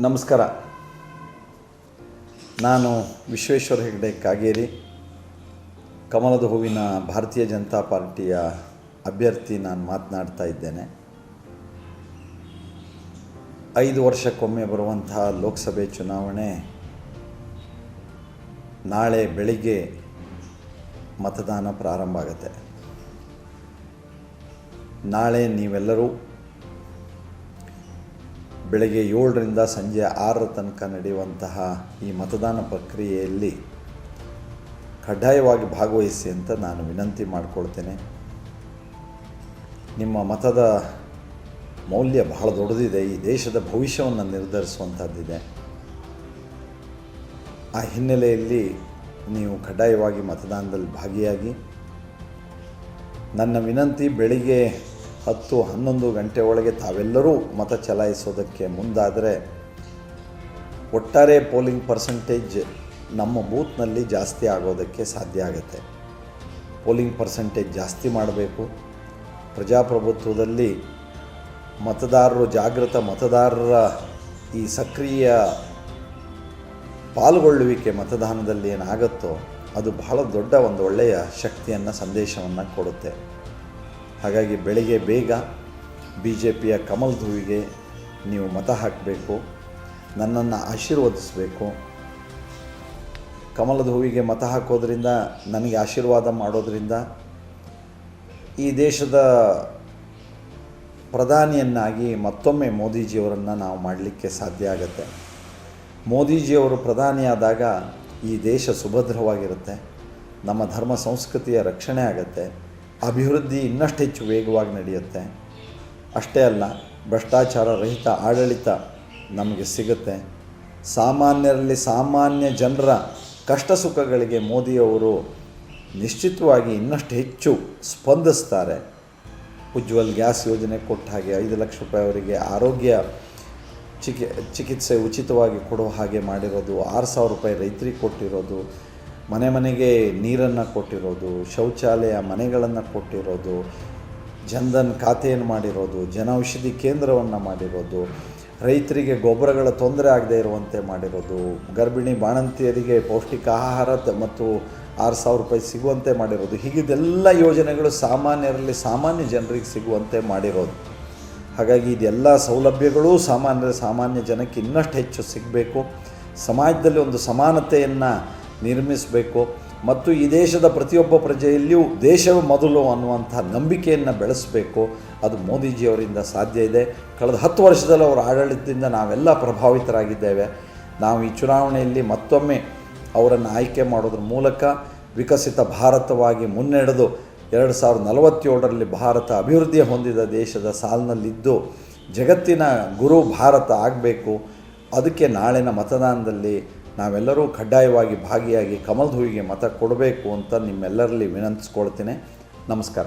ನಮಸ್ಕಾರ. ನಾನು ವಿಶ್ವೇಶ್ವರ ಹೆಗಡೆ ಕಾಗೇರಿ, ಕಮಲದ ಹೂವಿನ ಭಾರತೀಯ ಜನತಾ ಪಾರ್ಟಿಯ ಅಭ್ಯರ್ಥಿ ನಾನು ಮಾತನಾಡ್ತಾ ಇದ್ದೇನೆ. ಐದು ವರ್ಷಕ್ಕೊಮ್ಮೆ ಬರುವಂತಹ ಲೋಕಸಭೆ ಚುನಾವಣೆ ನಾಳೆ ಬೆಳಿಗ್ಗೆ ಮತದಾನ ಪ್ರಾರಂಭ ಆಗುತ್ತೆ. ನಾಳೆ ನೀವೆಲ್ಲರೂ ಬೆಳಗ್ಗೆ ಏಳರಿಂದ ಸಂಜೆ ಆರರ ತನಕ ನಡೆಯುವಂತಹ ಈ ಮತದಾನ ಪ್ರಕ್ರಿಯೆಯಲ್ಲಿ ಕಡ್ಡಾಯವಾಗಿ ಭಾಗವಹಿಸಿ ಅಂತ ನಾನು ವಿನಂತಿ ಮಾಡಿಕೊಳ್ತೇನೆ. ನಿಮ್ಮ ಮತದ ಮೌಲ್ಯ ಬಹಳ ದೊಡ್ಡದಿದೆ. ಈ ದೇಶದ ಭವಿಷ್ಯವನ್ನು ನಿರ್ಧರಿಸುವಂಥದ್ದಿದೆ ಆ ಹಿನ್ನೆಲೆಯಲ್ಲಿ ನೀವು ಕಡ್ಡಾಯವಾಗಿ ಮತದಾನದಲ್ಲಿ ಭಾಗಿಯಾಗಿ ನನ್ನ ವಿನಂತಿ, ಬೆಳಿಗ್ಗೆ ಹತ್ತು ಹನ್ನೊಂದು ಗಂಟೆ ಒಳಗೆ ತಾವೆಲ್ಲರೂ ಮತ ಚಲಾಯಿಸೋದಕ್ಕೆ ಮುಂದಾದರೆ ಒಟ್ಟಾರೆ ಪೋಲಿಂಗ್ ಪರ್ಸಂಟೇಜ್ ನಮ್ಮ ಬೂತ್ನಲ್ಲಿ ಜಾಸ್ತಿ ಆಗೋದಕ್ಕೆ ಸಾಧ್ಯ ಆಗುತ್ತೆ. ಪೋಲಿಂಗ್ ಪರ್ಸಂಟೇಜ್ ಜಾಸ್ತಿ ಮಾಡಬೇಕು. ಪ್ರಜಾಪ್ರಭುತ್ವದಲ್ಲಿ ಮತದಾರರು, ಜಾಗೃತ ಮತದಾರರ ಈ ಸಕ್ರಿಯ ಪಾಲ್ಗೊಳ್ಳುವಿಕೆ ಮತದಾನದಲ್ಲಿ ಏನಾಗುತ್ತೋ ಅದು ಬಹಳ ದೊಡ್ಡ ಒಂದು ಒಳ್ಳೆಯ ಶಕ್ತಿಯನ್ನು, ಸಂದೇಶವನ್ನು ಕೊಡುತ್ತೆ. ಹಾಗಾಗಿ ಬೆಳಿಗ್ಗೆ ಬೇಗ ಬಿ ಜೆ ಪಿಯ ಕಮಲ್ ಧುವಿಗೆ ನೀವು ಮತ ಹಾಕಬೇಕು, ನನ್ನನ್ನು ಆಶೀರ್ವದಿಸಬೇಕು. ಹೂವಿಗೆ ಮತ ಹಾಕೋದ್ರಿಂದ, ನನಗೆ ಆಶೀರ್ವಾದ ಮಾಡೋದ್ರಿಂದ ಈ ದೇಶದ ಪ್ರಧಾನಿಯನ್ನಾಗಿ ಮತ್ತೊಮ್ಮೆ ಮೋದಿಜಿಯವರನ್ನು ನಾವು ಮಾಡಲಿಕ್ಕೆ ಸಾಧ್ಯ ಆಗುತ್ತೆ. ಮೋದಿಜಿಯವರು ಪ್ರಧಾನಿಯಾದಾಗ ಈ ದೇಶ ಸುಭದ್ರವಾಗಿರುತ್ತೆ, ನಮ್ಮ ಧರ್ಮ ಸಂಸ್ಕೃತಿಯ ರಕ್ಷಣೆ ಆಗುತ್ತೆ. ಅಭಿವೃದ್ಧಿ ಇನ್ನಷ್ಟು ಹೆಚ್ಚು ವೇಗವಾಗಿ ನಡೆಯುತ್ತೆ. ಅಷ್ಟೇ ಅಲ್ಲ, ಭ್ರಷ್ಟಾಚಾರ ರಹಿತ ಆಡಳಿತ ನಮಗೆ ಸಿಗುತ್ತೆ. ಸಾಮಾನ್ಯರಲ್ಲಿ ಸಾಮಾನ್ಯ ಜನರ ಕಷ್ಟ ಸುಖಗಳಿಗೆ ಮೋದಿಯವರು ನಿಶ್ಚಿತವಾಗಿ ಇನ್ನಷ್ಟು ಹೆಚ್ಚು ಸ್ಪಂದಿಸ್ತಾರೆ. ಉಜ್ವಲ್ ಗ್ಯಾಸ್ ಯೋಜನೆ ಕೊಟ್ಟ ಹಾಗೆ ಐದು ಲಕ್ಷ ರೂಪಾಯಿ ಅವರಿಗೆ ಆರೋಗ್ಯ ಚಿಕಿ, ಚಿಕಿತ್ಸೆ ಉಚಿತವಾಗಿ ಕೊಡುವ ಹಾಗೆ ಮಾಡಿರೋದು, ಆರು ಸಾವಿರ ರೂಪಾಯಿ ರೈತರಿಗೆ ಕೊಟ್ಟಿರೋದು ಮನೆ ಮನೆಗೆ ನೀರನ್ನು ಕೊಟ್ಟಿರೋದು, ಶೌಚಾಲಯ ಮನೆಗಳನ್ನು ಕೊಟ್ಟಿರೋದು, ಜನಧನ್ ಖಾತೆಯನ್ನು ಮಾಡಿರೋದು, ಜನೌಷಧಿ ಕೇಂದ್ರವನ್ನು ಮಾಡಿರೋದು, ರೈತರಿಗೆ ಗೊಬ್ಬರಗಳ ತೊಂದರೆ ಆಗದೇ ಇರುವಂತೆ ಮಾಡಿರೋದು, ಗರ್ಭಿಣಿ ಬಾಣಂತಿಯರಿಗೆ ಪೌಷ್ಟಿಕ ಆಹಾರ ಮತ್ತು ಆರು ಸಾವಿರ ರೂಪಾಯಿ ಸಿಗುವಂತೆ ಮಾಡಿರೋದು, ಹೀಗಿದೆಲ್ಲ ಯೋಜನೆಗಳು ಸಾಮಾನ್ಯರಲ್ಲಿ ಸಾಮಾನ್ಯ ಜನರಿಗೆ ಸಿಗುವಂತೆ ಮಾಡಿರೋದು. ಹಾಗಾಗಿ ಇದೆಲ್ಲ ಸೌಲಭ್ಯಗಳು ಸಾಮಾನ್ಯ ಸಾಮಾನ್ಯ ಜನಕ್ಕೆ ಇನ್ನಷ್ಟು ಹೆಚ್ಚು ಸಿಗಬೇಕು. ಸಮಾಜದಲ್ಲಿ ಒಂದು ಸಮಾನತೆಯನ್ನು ನಿರ್ಮಿಸಬೇಕು. ಮತ್ತು ಈ ದೇಶದ ಪ್ರತಿಯೊಬ್ಬ ಪ್ರಜೆಯಲ್ಲಿಯೂ ದೇಶವೇ ಮೊದಲು ಅನ್ನುವಂಥ ನಂಬಿಕೆಯನ್ನು ಬೆಳೆಸಬೇಕು. ಅದು ಮೋದಿಜಿಯವರಿಂದ ಸಾಧ್ಯ ಇದೆ. ಕಳೆದ ಹತ್ತು ವರ್ಷದಲ್ಲಿ ಅವರ ಆಡಳಿತದಿಂದ ನಾವೆಲ್ಲ ಪ್ರಭಾವಿತರಾಗಿದ್ದೇವೆ. ನಾವು ಈ ಚುನಾವಣೆಯಲ್ಲಿ ಮತ್ತೊಮ್ಮೆ ಅವರನ್ನು ಆಯ್ಕೆ ಮಾಡೋದ್ರ ಮೂಲಕ ವಿಕಸಿತ ಭಾರತವಾಗಿ ಮುನ್ನಡೆದು ಎರಡು ಸಾವಿರದ ನಲವತ್ತೇಳರಲ್ಲಿ ಭಾರತ ಅಭಿವೃದ್ಧಿ ಹೊಂದಿದ ದೇಶದ ಸಾಲಿನಲ್ಲಿದ್ದು ಜಗತ್ತಿನ ಗುರು ಭಾರತ ಆಗಬೇಕು. ಅದಕ್ಕೆ ನಾಳಿನ ಮತದಾನದಲ್ಲಿ ನಾವೆಲ್ಲರೂ ಕಡ್ಡಾಯವಾಗಿ ಭಾಗಿಯಾಗಿ ಕಮಲ್ ಹೂವಿಗೆ ಮತ ಕೊಡಬೇಕು ಅಂತ ನಿಮ್ಮೆಲ್ಲರಲ್ಲಿ ವಿನಂತಿಸ್ಕೊಳ್ತೇನೆ. ನಮಸ್ಕಾರ.